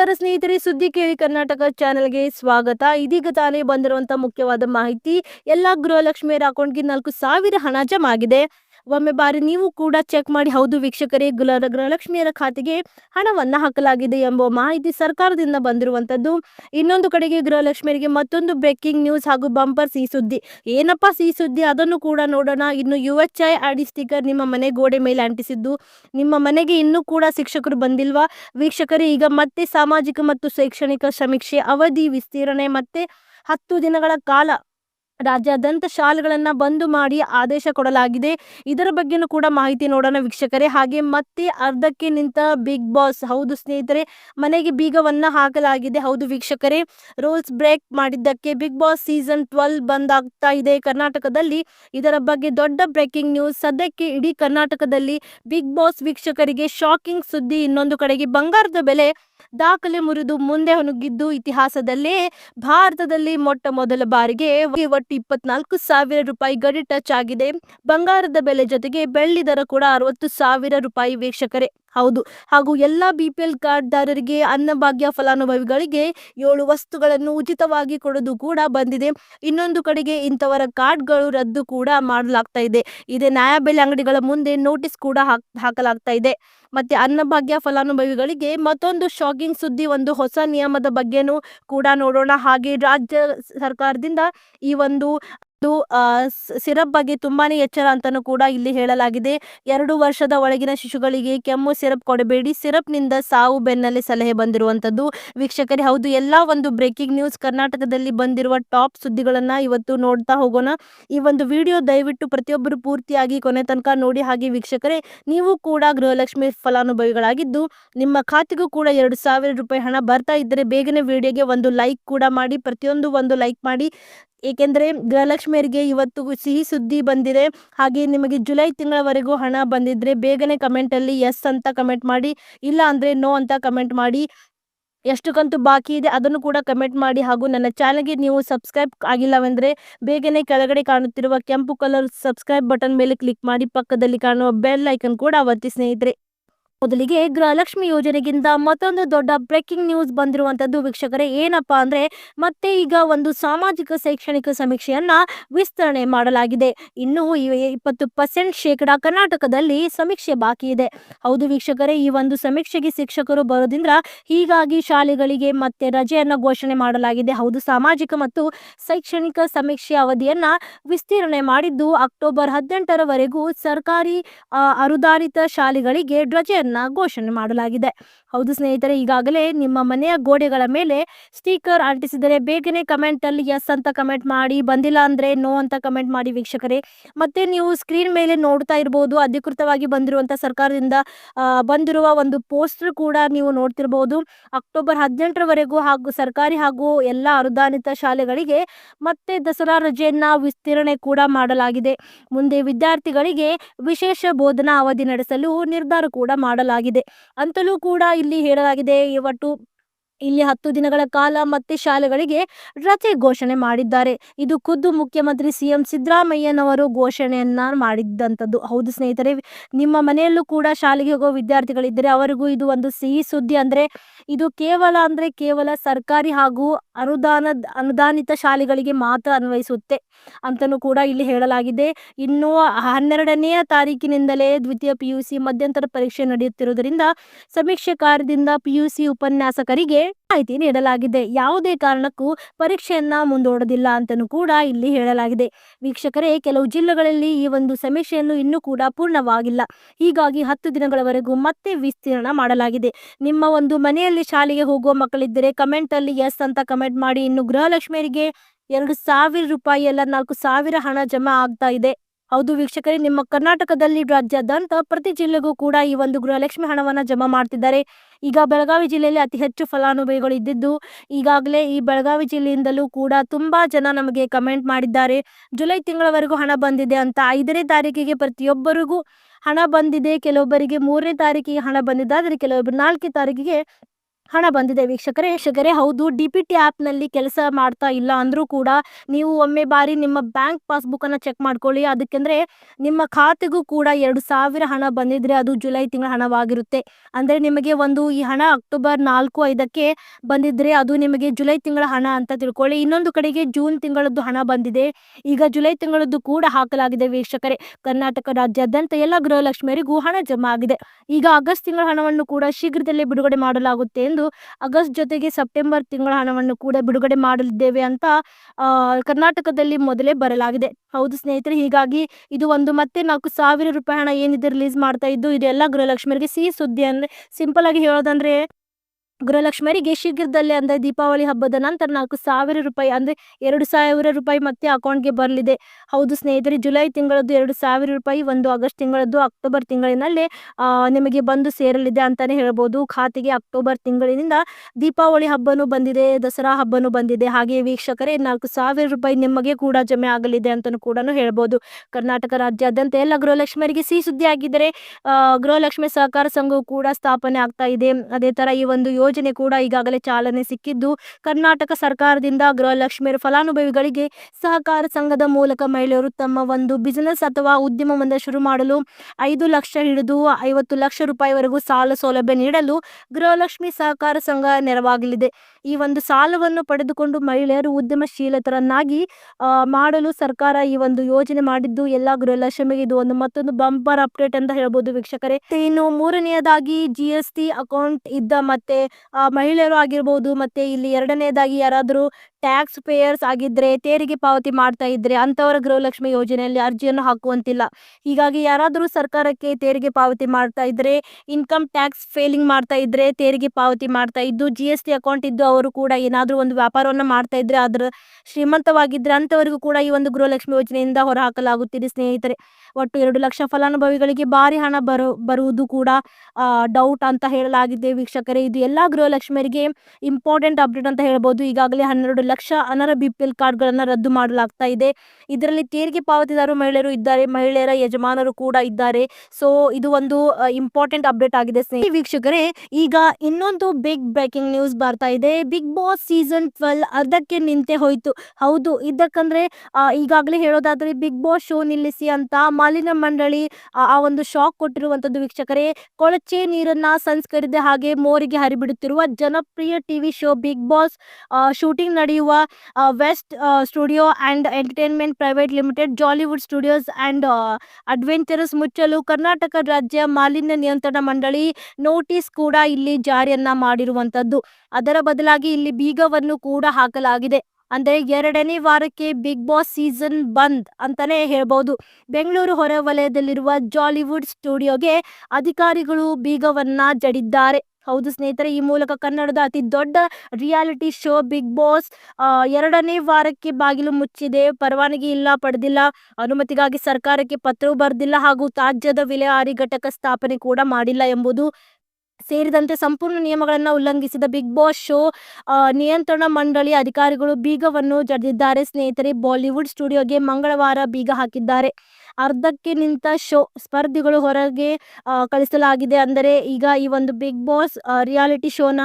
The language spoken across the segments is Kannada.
ನಮಸ್ಕಾರ ಸ್ನೇಹಿತರೆ, ಸುದ್ದಿ ಕೇಳಿ ಕರ್ನಾಟಕ ಚಾನೆಲ್ಗೆ ಸ್ವಾಗತ. ಇದೀಗ ತಾನೇ ಬಂದಿರುವಂತಹ ಮುಖ್ಯವಾದ ಮಾಹಿತಿ, ಎಲ್ಲ ಗೃಹಲಕ್ಷ್ಮಿಯರ ಅಕೌಂಟ್ಗೆ ನಾಲ್ಕು ಸಾವಿರ ಹಣ ಜಮಾ ಆಗಿದೆ ಒಮ್ಮೆ ಬಾರಿ ನೀವು ಕೂಡ ಚೆಕ್ ಮಾಡಿ, ಹೌದು ವೀಕ್ಷಕರೇ ಗುಲ ಗೃಹಲಕ್ಷ್ಮಿಯರ ಖಾತೆಗೆ ಹಣವನ್ನ ಹಾಕಲಾಗಿದೆ ಎಂಬ ಮಾಹಿತಿ ಸರ್ಕಾರದಿಂದ ಬಂದಿರುವಂತದ್ದು. ಇನ್ನೊಂದು ಕಡೆಗೆ ಗೃಹಲಕ್ಷ್ಮಿಯರಿಗೆ ಮತ್ತೊಂದು ಬ್ರೇಕಿಂಗ್ ನ್ಯೂಸ್ ಹಾಗೂ ಬಂಪರ್ ಸಿ ಸುದ್ದಿ. ಏನಪ್ಪಾ ಸಿಹಿ ಸುದ್ದಿ? ಅದನ್ನು ಕೂಡ ನೋಡೋಣ. ಇನ್ನು ಯು ಎಚ್ ಐ ಆಡಿ ಸ್ಟಿಕರ್ ನಿಮ್ಮ ಮನೆ ಗೋಡೆ ಮೇಲೆ ಅಂಟಿಸಿದ್ದು. ನಿಮ್ಮ ಮನೆಗೆ ಇನ್ನೂ ಕೂಡ ಶಿಕ್ಷಕರು ಬಂದಿಲ್ವಾ? ವೀಕ್ಷಕರೇ, ಈಗ ಮತ್ತೆ ಸಾಮಾಜಿಕ ಮತ್ತು ಶೈಕ್ಷಣಿಕ ಸಮೀಕ್ಷೆ, ಅವಧಿ ವಿಸ್ತೀರ್ಣೆ ಮತ್ತೆ ಹತ್ತು ದಿನಗಳ ಕಾಲ ರಾಜ್ಯಾದ್ಯಂತ ಶಾಲೆಗಳನ್ನ ಬಂದ್ ಮಾಡಿ ಆದೇಶ ಕೊಡಲಾಗಿದೆ. ಇದರ ಬಗ್ಗೆನೂ ಕೂಡ ಮಾಹಿತಿ ನೋಡೋಣ ವೀಕ್ಷಕರೇ. ಹಾಗೆ ಮತ್ತೆ ಅರ್ಧಕ್ಕೆ ನಿಂತ ಬಿಗ್ ಬಾಸ್ ಹೌದು ಸ್ನೇಹಿತರೆ, ಮನೆಗೆ ಬೀಗವನ್ನ ಹಾಕಲಾಗಿದೆ. ಹೌದು ವೀಕ್ಷಕರೇ ರೂಲ್ಸ್ ಬ್ರೇಕ್ ಮಾಡಿದ್ದಕ್ಕೆ ಬಿಗ್ ಬಾಸ್ ಸೀಸನ್ ಟ್ವೆಲ್ ಬಂದ್ ಆಗ್ತಾ ಇದೆ ಕರ್ನಾಟಕದಲ್ಲಿ. ಇದರ ಬಗ್ಗೆ ದೊಡ್ಡ ಬ್ರೇಕಿಂಗ್ ನ್ಯೂಸ್ ಸದ್ಯಕ್ಕೆ ಇಡೀ ಕರ್ನಾಟಕದಲ್ಲಿ ಬಿಗ್ ಬಾಸ್ ವೀಕ್ಷಕರಿಗೆ ಶಾಕಿಂಗ್ ಸುದ್ದಿ ಇನ್ನೊಂದು ಕಡೆಗೆ ಬಂಗಾರದ ಬೆಲೆ ದಾಖಲೆ ಮುರಿದು ಮುಂದೆ ಹೊನುಗಿದ್ದು ಇತಿಹಾಸದಲ್ಲೇ ಭಾರತದಲ್ಲಿ ಮೊಟ್ಟ ಮೊದಲ ಬಾರಿಗೆ ಒಟ್ಟು ಇಪ್ಪತ್ನಾಲ್ಕು ಸಾವಿರ ರೂಪಾಯಿ ಗಡಿ ಟಚ್ ಆಗಿದೆ. ಬಂಗಾರದ ಬೆಲೆ ಜೊತೆಗೆ ಬೆಳ್ಳಿ ದರ ಕೂಡ ಅರವತ್ತು ಸಾವಿರ ರೂಪಾಯಿ ವೀಕ್ಷಕರೇ. ಹೌದು. ಹಾಗೂ ಎಲ್ಲ ಬಿ ಪಿ ಎಲ್ ಕಾರ್ಡ್ದಾರರಿಗೆ ಅನ್ನಭಾಗ್ಯ ಫಲಾನುಭವಿಗಳಿಗೆ ಏಳು ವಸ್ತುಗಳನ್ನು ಉಚಿತವಾಗಿ ಕೊಡೋದು ಕೂಡ ಬಂದಿದೆ. ಇನ್ನೊಂದು ಕಡೆಗೆ ಇಂಥವರ ಕಾರ್ಡ್ಗಳು ರದ್ದು ಕೂಡ ಮಾಡಲಾಗ್ತಾ ಇದೆ. ಇದೇ ನ್ಯಾಯಬೆಲೆ ಅಂಗಡಿಗಳ ಮುಂದೆ ನೋಟಿಸ್ ಕೂಡ ಹಾಕ್, ಹಾಕಲಾಗ್ತಾ ಇದೆ. ಮತ್ತೆ ಅನ್ನಭಾಗ್ಯ ಫಲಾನುಭವಿಗಳಿಗೆ ಮತ್ತೊಂದು ಶಾಕಿಂಗ್ ಸುದ್ದಿ, ಒಂದು ಹೊಸ ನಿಯಮದ ಬಗ್ಗೆನೂ ಕೂಡ ನೋಡೋಣ. ಹಾಗೆ ರಾಜ್ಯ ಸರ್ಕಾರದಿಂದ ಈ ಒಂದು ಸಿರಪ್ ಬಗ್ಗೆ ತುಂಬಾನೇ ಎಚ್ಚರ ಅಂತಾನೂ ಕೂಡ ಇಲ್ಲಿ ಹೇಳಲಾಗಿದೆ. ಎರಡು ವರ್ಷದ ಒಳಗಿನ ಶಿಶುಗಳಿಗೆ ಕೆಮ್ಮು, ಸಿರಪ್ ಕೊಡಬೇಡಿ. ಸಿರಪ್ನಿಂದ ಸಾವು ಬೆನ್ನಲ್ಲೇ ಸಲಹೆ ಬಂದಿರುವಂತದ್ದು ವೀಕ್ಷಕರೇ, ಹೌದು, ಎಲ್ಲಾ ಒಂದು ಬ್ರೇಕಿಂಗ್ ನ್ಯೂಸ್ ಕರ್ನಾಟಕದಲ್ಲಿ ಬಂದಿರುವ ಟಾಪ್ ಸುದ್ದಿಗಳನ್ನ ಇವತ್ತು ನೋಡ್ತಾ ಹೋಗೋಣ. ಈ ಒಂದು ವಿಡಿಯೋ ದಯವಿಟ್ಟು ಪ್ರತಿಯೊಬ್ಬರು ಪೂರ್ತಿಯಾಗಿ ಕೊನೆ ತನಕ ನೋಡಿ. ಹಾಗೆ ವೀಕ್ಷಕರೇ, ನೀವು ಕೂಡ ಗೃಹಲಕ್ಷ್ಮಿ ಫಲಾನುಭವಿಗಳಾಗಿದ್ದು, ನಿಮ್ಮ ಖಾತೆಗೂ ಕೂಡ ಎರಡು ಸಾವಿರ ರೂಪಾಯಿ ಹಣ ಬರ್ತಾ ಇದ್ದರೆ ಬೇಗನೆ ವಿಡಿಯೋಗೆ ಒಂದು ಲೈಕ್ ಕೂಡ ಮಾಡಿ, ಪ್ರತಿಯೊಂದು ಒಂದು ಲೈಕ್ ಮಾಡಿ. ಏಕೆಂದರೆ ಗೃಹಲಕ್ಷ್ಮಿಯರಿಗೆ ಇವತ್ತು ಸಿಹಿ ಸುದ್ದಿ ಬಂದಿದೆ. ಹಾಗೆ ನಿಮಗೆ ಜುಲೈ ತಿಂಗಳವರೆಗೂ ಹಣ ಬಂದಿದ್ರೆ ಬೇಗನೆ ಕಮೆಂಟಲ್ಲಿ ಎಸ್ ಅಂತ ಕಮೆಂಟ್ ಮಾಡಿ, ಇಲ್ಲ ಅಂದರೆ ನೋ ಅಂತ ಕಮೆಂಟ್ ಮಾಡಿ. ಎಷ್ಟು ಕಂತು ಬಾಕಿ ಇದೆ ಅದನ್ನು ಕೂಡ ಕಮೆಂಟ್ ಮಾಡಿ. ಹಾಗೂ ನನ್ನ ಚಾನಲ್ಗೆ ನೀವು ಸಬ್ಸ್ಕ್ರೈಬ್ ಆಗಿಲ್ಲವೆಂದರೆ ಬೇಗನೆ ಕೆಳಗಡೆ ಕಾಣುತ್ತಿರುವ ಕೆಂಪು ಕಲರ್ ಸಬ್ಸ್ಕ್ರೈಬ್ ಬಟನ್ ಮೇಲೆ ಕ್ಲಿಕ್ ಮಾಡಿ, ಪಕ್ಕದಲ್ಲಿ ಕಾಣುವ ಬೆಲ್ ಐಕನ್ ಕೂಡ ಒತ್ತಿ ಸ್ನೇಹಿತರೆ. ಮೊದಲಿಗೆ ಗೃಹಲಕ್ಷ್ಮಿ ಯೋಜನೆಗಿಂತ ಮತ್ತೊಂದು ದೊಡ್ಡ ಬ್ರೇಕಿಂಗ್ ನ್ಯೂಸ್ ಬಂದಿರುವಂತದ್ದು ವೀಕ್ಷಕರೇ, ಏನಪ್ಪಾ ಅಂದ್ರೆ ಮತ್ತೆ ಈಗ ಒಂದು ಸಾಮಾಜಿಕ ಶೈಕ್ಷಣಿಕ ಸಮೀಕ್ಷೆಯನ್ನ ವಿಸ್ತರಣೆ ಮಾಡಲಾಗಿದೆ. ಇನ್ನು ಇಪ್ಪತ್ತು ಪರ್ಸೆಂಟ್ ಶೇಕಡ ಕರ್ನಾಟಕದಲ್ಲಿ ಸಮೀಕ್ಷೆ ಬಾಕಿ ಇದೆ. ಹೌದು ವೀಕ್ಷಕರೇ, ಈ ಒಂದು ಸಮೀಕ್ಷೆಗೆ ಶಿಕ್ಷಕರು ಬರೋದ್ರಿಂದ ಹೀಗಾಗಿ ಶಾಲೆಗಳಿಗೆ ಮತ್ತೆ ರಜೆಯನ್ನ ಘೋಷಣೆ ಮಾಡಲಾಗಿದೆ. ಹೌದು, ಸಾಮಾಜಿಕ ಮತ್ತು ಶೈಕ್ಷಣಿಕ ಸಮೀಕ್ಷೆ ಅವಧಿಯನ್ನ ವಿಸ್ತೀರ್ಣೆ ಮಾಡಿದ್ದು ಅಕ್ಟೋಬರ್ ಹದಿನೆಂಟರವರೆಗೂ ಸರ್ಕಾರಿ ಅನುದಾನಿತ ಶಾಲೆಗಳಿಗೆ ರಜೆಯನ್ನ ಘೋಷಣೆ ಮಾಡಲಾಗಿದೆ. ಹೌದು ಸ್ನೇಹಿತರೆ, ಈಗಾಗಲೇ ನಿಮ್ಮ ಮನೆಯ ಗೋಡೆಗಳ ಮೇಲೆ ಸ್ಟಿಕರ್ ಅಂಟಿಸಿದರೆ ಬೇಗನೆ ಕಮೆಂಟ್ ಅಲ್ಲಿ ಎಸ್ ಅಂತ ಕಮೆಂಟ್ ಮಾಡಿ, ಬಂದಿಲ್ಲ ಅಂದ್ರೆ ನೋ ಅಂತ ಕಮೆಂಟ್ ಮಾಡಿ ವೀಕ್ಷಕರೇ. ಮತ್ತೆ ನೀವು ಸ್ಕ್ರೀನ್ ಮೇಲೆ ನೋಡ್ತಾ ಇರಬಹುದು ಅಧಿಕೃತವಾಗಿ ಬಂದಿರುವಂತಹ ಸರ್ಕಾರದಿಂದ ಬಂದಿರುವ ಒಂದು ಪೋಸ್ಟರ್ ಕೂಡ ನೀವು ನೋಡ್ತಿರಬಹುದು ಅಕ್ಟೋಬರ್ ಹದಿನೆಂಟರವರೆಗೂ ಹಾಗೂ ಸರ್ಕಾರಿ ಹಾಗೂ ಎಲ್ಲ ಅನುದಾನಿತ ಶಾಲೆಗಳಿಗೆ ಮತ್ತೆ ದಸರಾ ರಜೆಯನ್ನ ವಿಸ್ತರಣೆ ಕೂಡ ಮಾಡಲಾಗಿದೆ. ಮುಂದೆ ವಿದ್ಯಾರ್ಥಿಗಳಿಗೆ ವಿಶೇಷ ಬೋಧನಾ ಅವಧಿ ನಡೆಸಲು ನಿರ್ಧಾರ ಕೂಡ ಮಾಡಲಾಗಿದೆ ಅಂತಲೂ ಕೂಡ ಇಲ್ಲಿ ಹೇಳಲಾಗಿದೆ ಇವತ್ತು ಇಲ್ಲಿ ಹತ್ತು ದಿನಗಳ ಕಾಲ ಮತ್ತೆ ಶಾಲೆಗಳಿಗೆ ರಜೆ ಘೋಷಣೆ ಮಾಡಿದ್ದಾರೆ. ಇದು ಖುದ್ದು ಮುಖ್ಯಮಂತ್ರಿ ಸಿಎಂ ಸಿದ್ದರಾಮಯ್ಯನವರು ಘೋಷಣೆಯನ್ನ ಮಾಡಿದ್ದಂಥದ್ದು ಹೌದು ಸ್ನೇಹಿತರೆ, ನಿಮ್ಮ ಮನೆಯಲ್ಲೂ ಕೂಡ ಶಾಲೆಗೆ ಹೋಗೋ ವಿದ್ಯಾರ್ಥಿಗಳಿದ್ದರೆ ಅವರಿಗೂ ಇದು ಒಂದು ಸಿಹಿ ಸುದ್ದಿ ಅಂದ್ರೆ ಇದು ಕೇವಲ ಅಂದ್ರೆ ಕೇವಲ ಸರ್ಕಾರಿ ಹಾಗೂ ಅನುದಾನ ಅನುದಾನಿತ ಶಾಲೆಗಳಿಗೆ ಮಾತ್ರ ಅನ್ವಯಿಸುತ್ತೆ ಅಂತಲೂ ಕೂಡ ಇಲ್ಲಿ ಹೇಳಲಾಗಿದೆ. ಇನ್ನು ಹನ್ನೆರಡನೆಯ ತಾರೀಕಿನಿಂದಲೇ ದ್ವಿತೀಯ ಪಿ ಯು ಸಿ ಮಧ್ಯಂತರ ಪರೀಕ್ಷೆ ನಡೆಯುತ್ತಿರುವುದರಿಂದ ಸಮೀಕ್ಷೆ ಕಾರ್ಯದಿಂದ ಪಿ ಯು ಸಿ ಉಪನ್ಯಾಸಕರಿಗೆ ಮಾಹಿತಿ ನೀಡಲಾಗಿದೆ. ಯಾವುದೇ ಕಾರಣಕ್ಕೂ ಪರೀಕ್ಷೆಯನ್ನ ಮುಂದೂಡೋದಿಲ್ಲ ಅಂತಲೂ ಕೂಡ ಇಲ್ಲಿ ಹೇಳಲಾಗಿದೆ. ವೀಕ್ಷಕರೇ, ಕೆಲವು ಜಿಲ್ಲೆಗಳಲ್ಲಿ ಈ ಒಂದು ಸಮೀಕ್ಷೆಯನ್ನು ಇನ್ನೂ ಕೂಡ ಪೂರ್ಣವಾಗಿಲ್ಲ. ಹೀಗಾಗಿ ಹತ್ತು ದಿನಗಳವರೆಗೂ ಮತ್ತೆ ವಿಸ್ತೀರ್ಣ ಮಾಡಲಾಗಿದೆ. ನಿಮ್ಮ ಒಂದು ಮನೆಯಲ್ಲಿ ಶಾಲೆಗೆ ಹೋಗುವ ಮಕ್ಕಳಿದ್ದರೆ ಕಮೆಂಟ್ ಅಲ್ಲಿ ಎಸ್ ಅಂತ ಕಮೆಂಟ್ ಮಾಡಿ. ಇನ್ನು ಗೃಹಲಕ್ಷ್ಮಿಯರಿಗೆ ಎರಡು ಸಾವಿರ ರೂಪಾಯಿ ಎಲ್ಲ ನಾಲ್ಕು ಸಾವಿರ ಹಣ ಜಮಾ ಆಗ್ತಾ ಇದೆ. ಹೌದು ವೀಕ್ಷಕರೇ, ನಿಮ್ಮ ಕರ್ನಾಟಕದಲ್ಲಿ ರಾಜ್ಯಾದ್ಯಂತ ಪ್ರತಿ ಜಿಲ್ಲೆಗೂ ಕೂಡ ಈ ಒಂದು ಗೃಹಲಕ್ಷ್ಮಿ ಹಣವನ್ನ ಜಮಾ ಮಾಡ್ತಿದ್ದಾರೆ. ಈಗ ಬೆಳಗಾವಿ ಜಿಲ್ಲೆಯಲ್ಲಿ ಅತಿ ಹೆಚ್ಚು ಫಲಾನುಭವಿಗಳು ಇದ್ದಿದ್ದು, ಈಗಾಗಲೇ ಈ ಬೆಳಗಾವಿ ಜಿಲ್ಲೆಯಿಂದಲೂ ಕೂಡ ತುಂಬಾ ಜನ ನಮಗೆ ಕಮೆಂಟ್ ಮಾಡಿದ್ದಾರೆ. ಜುಲೈ ತಿಂಗಳವರೆಗೂ ಹಣ ಬಂದಿದೆ ಅಂತ. ಐದನೇ ತಾರೀಕಿಗೆ ಪ್ರತಿಯೊಬ್ಬರಿಗೂ ಹಣ ಬಂದಿದೆ. ಕೆಲವೊಬ್ಬರಿಗೆ ಮೂರನೇ ತಾರೀಕಿಗೆ ಹಣ ಬಂದಿದೆ. ಆದರೆ ಕೆಲವೊಬ್ಬರು ನಾಲ್ಕನೇ ತಾರೀಕಿಗೆ ಹಣ ಬಂದಿದೆ ವೀಕ್ಷಕರೇ. ವೀಕ್ಷಕರೇ, ಹೌದು, ಡಿ ಪಿ ಟಿ ಆ್ಯಪ್ನಲ್ಲಿ ಕೆಲಸ ಮಾಡ್ತಾ ಇಲ್ಲ ಅಂದರೂ ಕೂಡ ನೀವು ಒಮ್ಮೆ ಬಾರಿ ನಿಮ್ಮ ಬ್ಯಾಂಕ್ ಪಾಸ್ಬುಕ್ಕನ್ನು ಚೆಕ್ ಮಾಡ್ಕೊಳ್ಳಿ. ಅದಕ್ಕೆಂದರೆ ನಿಮ್ಮ ಖಾತೆಗೂ ಕೂಡ ಎರಡು ಸಾವಿರ ಹಣ ಬಂದಿದ್ರೆ ಅದು ಜುಲೈ ತಿಂಗಳ ಹಣವಾಗಿರುತ್ತೆ. ಅಂದರೆ ನಿಮಗೆ ಒಂದು ಈ ಹಣ ಅಕ್ಟೋಬರ್ ನಾಲ್ಕು ಐದಕ್ಕೆ ಬಂದಿದ್ರೆ ಅದು ನಿಮಗೆ ಜುಲೈ ತಿಂಗಳ ಹಣ ಅಂತ ತಿಳ್ಕೊಳ್ಳಿ. ಇನ್ನೊಂದು ಕಡೆಗೆ ಜೂನ್ ತಿಂಗಳದ್ದು ಹಣ ಬಂದಿದೆ. ಈಗ ಜುಲೈ ತಿಂಗಳದ್ದು ಕೂಡ ಹಾಕಲಾಗಿದೆ ವೀಕ್ಷಕರೇ. ಕರ್ನಾಟಕ ರಾಜ್ಯಾದ್ಯಂತ ಎಲ್ಲ ಗೃಹಲಕ್ಷ್ಮಿಯರಿಗೂ ಹಣ ಜಮಾ ಆಗಿದೆ. ಈಗ ಆಗಸ್ಟ್ ತಿಂಗಳ ಹಣವನ್ನು ಕೂಡ ಶೀಘ್ರದಲ್ಲೇ ಬಿಡುಗಡೆ ಮಾಡಲಾಗುತ್ತೆ ಎಂದು ಆಗಸ್ಟ್ ಜೊತೆಗೆ ಸೆಪ್ಟೆಂಬರ್ ತಿಂಗಳ ಹಣವನ್ನು ಕೂಡ ಬಿಡುಗಡೆ ಮಾಡಲಿದ್ದೇವೆ ಅಂತ ಕರ್ನಾಟಕದಲ್ಲಿ ಮೊದಲೇ ಬರಲಾಗಿದೆ. ಹೌದು ಸ್ನೇಹಿತರೆ, ಹೀಗಾಗಿ ಇದು ಒಂದು ಮತ್ತೆ ನಾಲ್ಕು ಸಾವಿರ ರೂಪಾಯಿ ಹಣ ಏನಿದೆ ರಿಲೀಸ್ ಮಾಡ್ತಾ ಇದ್ದು ಇದೆಲ್ಲ ಗೃಹಲಕ್ಷ್ಮಿಯರಿಗೆ ಸಿಹಿ ಸುದ್ದಿ ಅಂದ್ರೆ ಸಿಂಪಲ್ ಆಗಿ ಹೇಳೋದಂದ್ರೆ ಗೃಹಲಕ್ಷ್ಮಿಯರಿಗೆ ಶೀಘ್ರದಲ್ಲೇ ಅಂದರೆ ದೀಪಾವಳಿ ಹಬ್ಬದ ನಂತರ ನಾಲ್ಕು ಸಾವಿರ ರೂಪಾಯಿ ಅಂದರೆ ಎರಡು ಸಾವಿರ ರೂಪಾಯಿ ಮತ್ತೆ ಅಕೌಂಟ್ಗೆ ಬರಲಿದೆ. ಹೌದು ಸ್ನೇಹಿತರೆ, ಜುಲೈ ತಿಂಗಳದ್ದು ಎರಡು ಸಾವಿರ ರೂಪಾಯಿ, ಒಂದು ಆಗಸ್ಟ್ ತಿಂಗಳದ್ದು ಅಕ್ಟೋಬರ್ ತಿಂಗಳಿನಲ್ಲಿ ನಿಮಗೆ ಬಂದು ಸೇರಲಿದೆ ಅಂತಲೇ ಹೇಳ್ಬೋದು. ಖಾತೆಗೆ ಅಕ್ಟೋಬರ್ ತಿಂಗಳಿನಿಂದ ದೀಪಾವಳಿ ಹಬ್ಬನೂ ಬಂದಿದೆ, ದಸರಾ ಹಬ್ಬನೂ ಬಂದಿದೆ. ಹಾಗೆ ವೀಕ್ಷಕರೇ, ನಾಲ್ಕು ಸಾವಿರ ರೂಪಾಯಿ ನಿಮಗೆ ಕೂಡ ಜಮೆ ಆಗಲಿದೆ ಅಂತಲೂ ಕೂಡ ಹೇಳ್ಬೋದು. ಕರ್ನಾಟಕ ರಾಜ್ಯಾದ್ಯಂತ ಎಲ್ಲ ಗೃಹಲಕ್ಷ್ಮಿಯರಿಗೆ ಸಿಹಿ ಸುದ್ದಿ ಆಗಿದ್ದರೆ ಗೃಹಲಕ್ಷ್ಮಿ ಸಹಕಾರ ಸಂಘವು ಕೂಡ ಸ್ಥಾಪನೆ ಆಗ್ತಾ ಇದೆ. ಅದೇ ಥರ ಈ ಒಂದು ಕೂಡ ಈಗಾಗಲೇ ಚಾಲನೆ ಸಿಕ್ಕಿದ್ದು, ಕರ್ನಾಟಕ ಸರ್ಕಾರದಿಂದ ಗೃಹಲಕ್ಷ್ಮಿಯರ ಫಲಾನುಭವಿಗಳಿಗೆ ಸಹಕಾರ ಸಂಘದ ಮೂಲಕ ಮಹಿಳೆಯರು ತಮ್ಮ ಒಂದು ಬಿಸಿನೆಸ್ ಅಥವಾ ಉದ್ಯಮವನ್ನು ಶುರು ಮಾಡಲು ಐದು ಲಕ್ಷ ಹಿಡಿದು ಐವತ್ತು ಲಕ್ಷ ರೂಪಾಯಿವರೆಗೂ ಸಾಲ ಸೌಲಭ್ಯ ನೀಡಲು ಗೃಹಲಕ್ಷ್ಮಿ ಸಹಕಾರ ಸಂಘ ನೆರವಾಗಲಿದೆ. ಈ ಒಂದು ಸಾಲವನ್ನು ಪಡೆದುಕೊಂಡು ಮಹಿಳೆಯರು ಉದ್ಯಮಶೀಲತರನ್ನಾಗಿ ಮಾಡಲು ಸರ್ಕಾರ ಈ ಒಂದು ಯೋಜನೆ ಮಾಡಿದ್ದು, ಎಲ್ಲ ಗೃಹಲಕ್ಷ್ಮಿಗೆ ಇದು ಒಂದು ಮತ್ತೊಂದು ಬಂಪರ್ ಅಪ್ಡೇಟ್ ಅಂತ ಹೇಳ್ಬೋದು ವೀಕ್ಷಕರೇ. ಇನ್ನು ಮೂರನೆಯದಾಗಿ ಜಿ ಅಕೌಂಟ್ ಇದ್ದ ಮತ್ತೆ ಮಹಿಳೆಯರು ಆಗಿರ್ಬೋದು, ಮತ್ತೆ ಇಲ್ಲಿ ಎರಡನೇದಾಗಿ ಯಾರಾದರೂ ಟ್ಯಾಕ್ಸ್ ಪೇಯರ್ಸ್ ಆಗಿದ್ರೆ ತೆರಿಗೆ ಪಾವತಿ ಮಾಡ್ತಾ ಇದ್ರೆ ಅಂಥವರ ಗೃಹಲಕ್ಷ್ಮಿ ಯೋಜನೆಯಲ್ಲಿ ಅರ್ಜಿಯನ್ನು ಹಾಕುವಂತಿಲ್ಲ. ಹೀಗಾಗಿ ಯಾರಾದರೂ ಸರ್ಕಾರಕ್ಕೆ ತೆರಿಗೆ ಪಾವತಿ ಮಾಡ್ತಾ ಇದ್ರೆ ಇನ್ಕಮ್ ಟ್ಯಾಕ್ಸ್ ಫೇಲಿಂಗ್ ಮಾಡ್ತಾ ಇದ್ರೆ ತೆರಿಗೆ ಪಾವತಿ ಮಾಡ್ತಾ ಇದ್ದು ಜಿ ಎಸ್ ಟಿ ಅಕೌಂಟ್ ಇದ್ದು ಅವರು ಕೂಡ ಏನಾದರೂ ಒಂದು ವ್ಯಾಪಾರವನ್ನು ಮಾಡ್ತಾ ಇದ್ರೆ ಅದರ ಶ್ರೀಮಂತವಾಗಿದ್ರೆ ಅಂಥವರಿಗೂ ಕೂಡ ಈ ಒಂದು ಗೃಹಲಕ್ಷ್ಮಿ ಯೋಜನೆಯಿಂದ ಹೊರಹಾಕಲಾಗುತ್ತಿದೆ ಸ್ನೇಹಿತರೆ. ಒಟ್ಟು ಎರಡು ಲಕ್ಷ ಫಲಾನುಭವಿಗಳಿಗೆ ಭಾರಿ ಹಣ ಬರು, ಬರುವುದು ಕೂಡ ಡೌಟ್ ಅಂತ ಹೇಳಲಾಗಿದೆ ವೀಕ್ಷಕರೇ. ಇದು ಎಲ್ಲ ಗೃಹಲಕ್ಷ್ಮಿಯರಿಗೆ ಇಂಪಾರ್ಟೆಂಟ್ ಅಪ್ಡೇಟ್ ಅಂತ ಹೇಳ್ಬೋದು. ಈಗಾಗಲೇ ಹನ್ನೆರಡು ಲಕ್ಷ ಅನರ ಬಿ ಪಿ ಎಲ್ ಕಾರ್ಡ್ಗಳನ್ನು ರದ್ದು ಮಾಡಲಾಗ್ತಾ ಇದೆ. ಇದರಲ್ಲಿ ತೆರಿಗೆ ಪಾವತಿದಾರರು ಮಹಿಳೆಯರು ಇದ್ದಾರೆ, ಮಹಿಳೆಯರ ಯಜಮಾನರು ಕೂಡ ಇದ್ದಾರೆ. ಸೊ ಇದು ಒಂದು ಇಂಪಾರ್ಟೆಂಟ್ ಅಪ್ಡೇಟ್ ಆಗಿದೆ ಸ್ನೇಹಿ ವೀಕ್ಷಕರೇ. ಈಗ ಇನ್ನೊಂದು ಬಿಗ್ ಬ್ರೇಕಿಂಗ್ ನ್ಯೂಸ್ ಬರ್ತಾ ಇದೆ. ಬಿಗ್ ಬಾಸ್ ಸೀಸನ್ ಟ್ವೆಲ್ ಅರ್ಧಕ್ಕೆ ನಿಂತೆ ಹೋಯ್ತು. ಹೌದು, ಇದಕ್ಕಂದ್ರೆ ಈಗಾಗಲೇ ಹೇಳೋದಾದ್ರೆ ಬಿಗ್ ಬಾಸ್ ಶೋ ನಿಲ್ಲಿಸಿ ಅಂತ ಮಾಲಿನ್ಯ ಮಂಡಳಿ ಆ ಒಂದು ಶಾಕ್ ಕೊಟ್ಟಿರುವಂತದ್ದು ವೀಕ್ಷಕರೇ. ಕೊಳಚೆ ನೀರನ್ನ ಸಂಸ್ಕರಿದ ಹಾಗೆ ಮೋರಿಗೆ ಹರಿಬಿಡುತ್ತಿರುವ ಜನಪ್ರಿಯ TV show Bigg Boss shooting ನಡೆಯುವ west studio and entertainment private limited, Jollywood studios and adventurous ಮುಚ್ಚಲು ಕರ್ನಾಟಕ ರಾಜ್ಯ ಮಾಲಿನ್ಯ ನಿಯಂತ್ರಣ ಮಂಡಳಿ ನೋಟಿಸ್ ಕೂಡ ಇಲ್ಲಿ ಜಾರಿಯನ್ನ ಮಾಡಿರುವಂತದ್ದು. ಅದರ ಬದಲಾಗಿ ಇಲ್ಲಿ ಬೀಗವನ್ನು ಕೂಡ ಹಾಕಲಾಗಿದೆ. ಅಂದರೆ ಎರಡನೇ ವಾರಕ್ಕೆ ಬಿಗ್ ಬಾಸ್ ಸೀಸನ್ ಬಂದ್ ಅಂತಾನೆ ಹೇಳ್ಬೋದು. ಬೆಂಗಳೂರು ಹೊರವಲಯದಲ್ಲಿರುವ ಜಾಲಿವುಡ್ ಸ್ಟುಡಿಯೋಗೆ ಅಧಿಕಾರಿಗಳು ಬೀಗವನ್ನ ಜಡಿದ್ದಾರೆ. ಹೌದು ಸ್ನೇಹಿತರೆ, ಈ ಮೂಲಕ ಕನ್ನಡದ ಅತಿ ದೊಡ್ಡ ರಿಯಾಲಿಟಿ ಶೋ ಬಿಗ್ ಬಾಸ್ ಎರಡನೇ ವಾರಕ್ಕೆ ಬಾಗಿಲು ಮುಚ್ಚಿದೆ. ಪರವಾನಗಿ ಇಲ್ಲ, ಪಡೆದಿಲ್ಲ. ಅನುಮತಿಗಾಗಿ ಸರ್ಕಾರಕ್ಕೆ ಪತ್ರವೂ ಬರೆದಿಲ್ಲ ಹಾಗೂ ತಾಜ್ಯದ ವಿಲೇವಾರಿ ಘಟಕ ಸ್ಥಾಪನೆ ಕೂಡ ಮಾಡಿಲ್ಲ ಎಂಬುದು ಸೇರಿದಂತೆ ಸಂಪೂರ್ಣ ನಿಯಮಗಳನ್ನು ಉಲ್ಲಂಘಿಸಿದ ಬಿಗ್ ಬಾಸ್ ಶೋ ನಿಯಂತ್ರಣ ಮಂಡಳಿ ಅಧಿಕಾರಿಗಳು ಬೀಗವನ್ನು ಜಡಿದಿದ್ದಾರೆ. ಸ್ನೇಹಿತರೆ ಬಾಲಿವುಡ್ ಸ್ಟುಡಿಯೋಗೆ ಮಂಗಳವಾರ ಬೀಗ ಹಾಕಿದ್ದಾರೆ. ಅರ್ಧಕ್ಕೆ ನಿಂತ ಶೋ ಸ್ಪರ್ಧಿಗಳು ಹೊರಗೆ ಕಳಿಸಲಾಗಿದೆ. ಅಂದರೆ ಈಗ ಈ ಒಂದು ಬಿಗ್ ಬಾಸ್ ರಿಯಾಲಿಟಿ ಶೋನ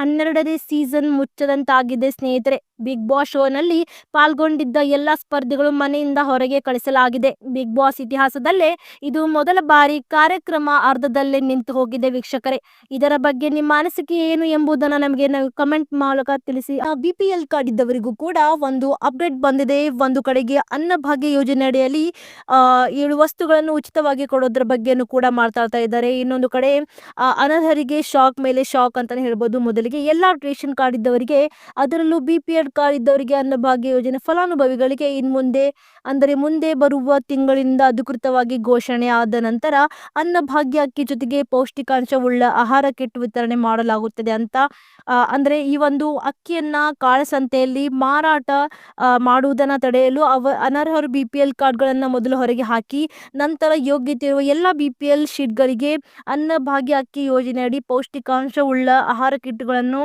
ಹನ್ನೆರಡನೇ ಸೀಸನ್ ಮುಚ್ಚದಂತಾಗಿದೆ ಸ್ನೇಹಿತರೆ. ಬಿಗ್ ಬಾಸ್ ಶೋನಲ್ಲಿ ಪಾಲ್ಗೊಂಡಿದ್ದ ಎಲ್ಲ ಸ್ಪರ್ಧಿಗಳು ಮನೆಯಿಂದ ಹೊರಗೆ ಕಳಿಸಲಾಗಿದೆ. ಬಿಗ್ ಬಾಸ್ ಇತಿಹಾಸದಲ್ಲೇ ಇದು ಮೊದಲ ಬಾರಿ ಕಾರ್ಯಕ್ರಮ ಅರ್ಧದಲ್ಲೇ ನಿಂತು ಹೋಗಿದೆ ವೀಕ್ಷಕರೇ. ಇದರ ಬಗ್ಗೆ ನಿಮ್ಮ ಅನಿಸಿಕೆ ಏನು ಎಂಬುದನ್ನು ನಮಗೆ ನಾವು ಕಮೆಂಟ್ ಮೂಲಕ ತಿಳಿಸಿ. ಬಿ ಪಿ ಎಲ್ ಕಾರ್ಡ್ ಇದ್ದವರಿಗೂ ಕೂಡ ಒಂದು ಅಪ್ಡೇಟ್ ಬಂದಿದೆ. ಒಂದು ಕಡೆಗೆ ಅನ್ನಭಾಗ್ಯ ಯೋಜನೆ ಅಡಿಯಲ್ಲಿ ಏಳು ವಸ್ತುಗಳನ್ನು ಉಚಿತವಾಗಿ ಕೊಡೋದ್ರ ಬಗ್ಗೆನೂ ಕೂಡ ಮಾತಾಡ್ತಾ ಇದ್ದಾರೆ. ಇನ್ನೊಂದು ಕಡೆ ಅನರ್ಹರಿಗೆ ಶಾಕ್ ಮೇಲೆ ಶಾಕ್ ಅಂತಾನೆ ಹೇಳ್ಬೋದು ಮೊದಲಿಗೆ. ಎಲ್ಲ ರೇಷನ್ ಕಾರ್ಡ್ ಇದ್ದವರಿಗೆ, ಅದರಲ್ಲೂ ಬಿ ಪಿ ಎಲ್ ಕಾರ್ಡ್ ಇದ್ದವರಿಗೆ ಅನ್ನಭಾಗ್ಯ ಯೋಜನೆ ಫಲಾನುಭವಿಗಳಿಗೆ ಇನ್ ಮುಂದೆ, ಅಂದರೆ ಮುಂದೆ ಬರುವ ತಿಂಗಳಿಂದ ಅಧಿಕೃತವಾಗಿ ಘೋಷಣೆ ಆದ ನಂತರ ಅನ್ನಭಾಗ್ಯ ಅಕ್ಕಿ ಜೊತೆಗೆ ಪೌಷ್ಟಿಕಾಂಶವುಳ್ಳ ಆಹಾರ ಕಿಟ್ ವಿತರಣೆ ಮಾಡಲಾಗುತ್ತದೆ ಅಂತ ಅಂದ್ರೆ ಈ ಒಂದು ಅಕ್ಕಿಯನ್ನ ಕಾಳಸಂತೆಯಲ್ಲಿ ಮಾರಾಟ ಮಾಡುವುದನ್ನ ತಡೆಯಲು ಅವ, ಅನರ್ಹರು ಬಿ ಪಿ ಎಲ್ ಕಾರ್ಡ್ಗಳನ್ನು ಮೊದಲು ಹೊರಗೆ ಹಾಕಿ, ನಂತರ ಯೋಗ್ಯತೆ ಇರುವ ಎಲ್ಲ ಬಿ ಪಿ ಎಲ್ ಶೀಟ್ಗಳಿಗೆ ಅನ್ನಭಾಗ್ಯ ಅಕ್ಕಿ ಯೋಜನೆಯಡಿ ಪೌಷ್ಟಿಕಾಂಶವುಳ್ಳ ಆಹಾರ ಕಿಟ್ಗಳನ್ನು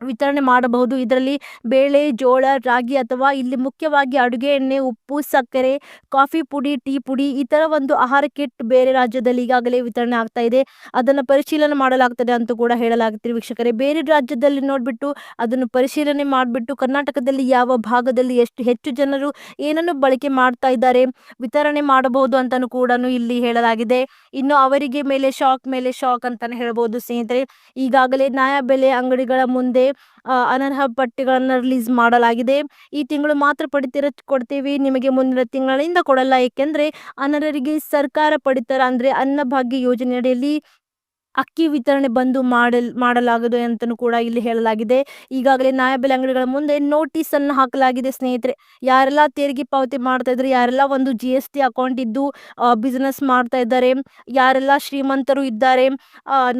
ವಿತರಣೆ ಮಾಡಬಹುದು. ಇದರಲ್ಲಿ ಬೇಳೆ, ಜೋಳ, ರಾಗಿ ಅಥವಾ ಇಲ್ಲಿ ಮುಖ್ಯವಾಗಿ ಅಡುಗೆ ಎಣ್ಣೆ, ಉಪ್ಪು, ಸಕ್ಕರೆ, ಕಾಫಿ ಪುಡಿ, ಟೀ ಪುಡಿ ಈ ಥರ ಒಂದು ಆಹಾರ ಕಿಟ್ ಬೇರೆ ರಾಜ್ಯದಲ್ಲಿ ಈಗಾಗಲೇ ವಿತರಣೆ ಆಗ್ತಾ ಇದೆ. ಅದನ್ನು ಪರಿಶೀಲನೆ ಮಾಡಲಾಗ್ತದೆ ಅಂತ ಕೂಡ ಹೇಳಲಾಗ್ತಿದೆ ವೀಕ್ಷಕರೇ. ಬೇರೆ ರಾಜ್ಯದಲ್ಲಿ ನೋಡಿಬಿಟ್ಟು ಅದನ್ನು ಪರಿಶೀಲನೆ ಮಾಡಿಬಿಟ್ಟು ಕರ್ನಾಟಕದಲ್ಲಿ ಯಾವ ಭಾಗದಲ್ಲಿ ಎಷ್ಟು ಹೆಚ್ಚು ಜನರು ಏನನ್ನು ಬಳಕೆ ಮಾಡ್ತಾ ಇದ್ದಾರೆ, ವಿತರಣೆ ಮಾಡಬಹುದು ಅಂತಲೂ ಕೂಡ ಇಲ್ಲಿ ಹೇಳಲಾಗಿದೆ. ಇನ್ನು ಅವರಿಗೆ ಮೇಲೆ ಶಾಕ್ ಮೇಲೆ ಶಾಕ್ ಅಂತಾನೆ ಹೇಳ್ಬೋದು ಸ್ನೇಹಿತರೆ. ಈಗಾಗಲೇ ನ್ಯಾಯಬೆಲೆ ಅಂಗಡಿಗಳ ಮುಂದೆ ಅನರ್ಹ ಪಟ್ಟಿಗಳನ್ನು ರಿಲೀಸ್ ಮಾಡಲಾಗಿದೆ. ಈ ತಿಂಗಳು ಮಾತ್ರ ಪಡಿತರ, ಕೊಡ್ತೀವಿ. ನಿಮಗೆ ಮುಂದಿನ ತಿಂಗಳಿಂದ ಕೊಡಲ್ಲ. ಏಕೆಂದರೆ, ಅನರ್ಹರಿಗೆ ಸರ್ಕಾರ ಪಡಿತರ ಅಂದರೆ ಅನ್ನಭಾಗ್ಯ ಯೋಜನೆ ಅಡಿಯಲ್ಲಿ ಅಕ್ಕಿ ವಿತರಣೆ ಬಂದು ಮಾಡಲ್, ಮಾಡಲಾಗದು ಅಂತಲೂ ಕೂಡ ಇಲ್ಲಿ ಹೇಳಲಾಗಿದೆ. ಈಗಾಗಲೇ ನ್ಯಾಯಬೆಲೆ ಅಂಗಡಿಗಳ ಮುಂದೆ ನೋಟಿಸ್ ಅನ್ನು ಹಾಕಲಾಗಿದೆ ಸ್ನೇಹಿತರೆ. ಯಾರೆಲ್ಲ ತೆರಿಗೆ ಪಾವತಿ ಮಾಡ್ತಾ ಇದ್ದಾರೆ, ಯಾರೆಲ್ಲ ಒಂದು ಜಿ ಎಸ್ ಟಿ ಅಕೌಂಟ್ ಇದ್ದು ಬಿಸ್ನೆಸ್ ಮಾಡ್ತಾ ಇದ್ದಾರೆ, ಯಾರೆಲ್ಲ ಶ್ರೀಮಂತರು ಇದ್ದಾರೆ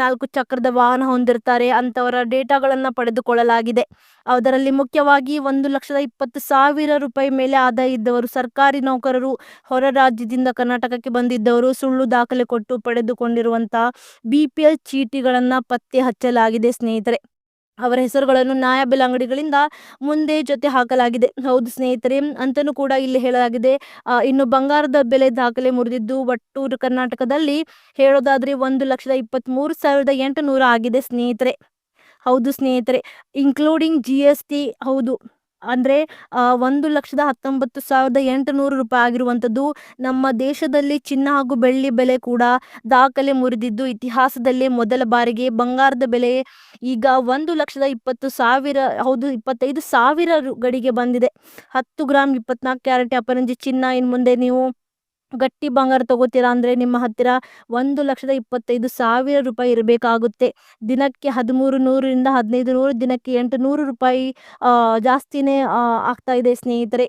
ನಾಲ್ಕು ಚಕ್ರದ ವಾಹನ ಹೊಂದಿರ್ತಾರೆ ಅಂತವರ ಡೇಟಾಗಳನ್ನು ಪಡೆದುಕೊಳ್ಳಲಾಗಿದೆ. ಅದರಲ್ಲಿ ಮುಖ್ಯವಾಗಿ ಒಂದು ಲಕ್ಷದ ಇಪ್ಪತ್ತು ಸಾವಿರ ರೂಪಾಯಿ ಮೇಲೆ ಆದಾಯ ಇದ್ದವರು, ಸರ್ಕಾರಿ ನೌಕರರು, ಹೊರ ರಾಜ್ಯದಿಂದ ಕರ್ನಾಟಕಕ್ಕೆ ಬಂದಿದ್ದವರು, ಸುಳ್ಳು ದಾಖಲೆ ಕೊಟ್ಟು ಪಡೆದುಕೊಂಡಿರುವಂತಹ ಬಿ ಪಿ ಚೀಟಿಗಳನ್ನು ಪತ್ತೆ ಹಚ್ಚಲಾಗಿದೆ ಸ್ನೇಹಿತರೆ. ಅವರ ಹೆಸರುಗಳನ್ನು ನ್ಯಾಯಬೆಲೆ ಅಂಗಡಿಗಳಿಂದ ಮುಂದೆ ಜೊತೆ ಹಾಕಲಾಗಿದೆ. ಹೌದು ಸ್ನೇಹಿತರೆ ಅಂತಲೂ ಕೂಡ ಇಲ್ಲಿ ಹೇಳಲಾಗಿದೆ. ಇನ್ನು ಬಂಗಾರದ ಬೆಲೆ ದಾಖಲೆ ಮುರಿದಿದ್ದು ಒಟ್ಟು ಕರ್ನಾಟಕದಲ್ಲಿ ಹೇಳೋದಾದರೆ ಒಂದು ಲಕ್ಷದ ಇಪ್ಪತ್ತ್ಮೂರು ಸಾವಿರದ ಎಂಟುನೂರು ಆಗಿದೆ ಸ್ನೇಹಿತರೆ. ಹೌದು ಸ್ನೇಹಿತರೆ ಇನ್ಕ್ಲೂಡಿಂಗ್ ಜಿ ಹೌದು. ಅಂದರೆ ಒಂದು ಲಕ್ಷದ ಹತ್ತೊಂಬತ್ತು ಸಾವಿರದ ಎಂಟುನೂರು ರೂಪಾಯಿ ಆಗಿರುವಂಥದ್ದು ನಮ್ಮ ದೇಶದಲ್ಲಿ ಚಿನ್ನ ಹಾಗೂ ಬೆಳ್ಳಿ ಬೆಲೆ ಕೂಡ ದಾಖಲೆ ಮುರಿದಿದ್ದು, ಇತಿಹಾಸದಲ್ಲೇ ಮೊದಲ ಬಾರಿಗೆ. ಬಂಗಾರದ ಬೆಲೆ ಈಗ ಒಂದು ಲಕ್ಷದ ಇಪ್ಪತ್ತು ಸಾವಿರ, ಹೌದು, ಇಪ್ಪತ್ತೈದು ಸಾವಿರ ಗಡಿಗೆ ಬಂದಿದೆ. ಹತ್ತು ಗ್ರಾಮ್ ಇಪ್ಪತ್ನಾಲ್ಕು ಕ್ಯಾರೆಟ್ ಅಪರಂಜಿ ಚಿನ್ನ. ಇನ್ ಮುಂದೆ ನೀವು ಗಟ್ಟಿ ಬಂಗಾರ ತಗೋತೀರಾ ಅಂದರೆ ನಿಮ್ಮ ಹತ್ತಿರ ಒಂದು ಲಕ್ಷದ ಇಪ್ಪತ್ತೈದು ಸಾವಿರ ರೂಪಾಯಿ ಇರಬೇಕಾಗುತ್ತೆ. ದಿನಕ್ಕೆ ಹದಿಮೂರು ನೂರರಿಂದ ಹದಿನೈದು ನೂರು, ದಿನಕ್ಕೆ ಎಂಟು ನೂರು ರೂಪಾಯಿ ಜಾಸ್ತಿನೇ ಆಗ್ತಾ ಇದೆ ಸ್ನೇಹಿತರೆ.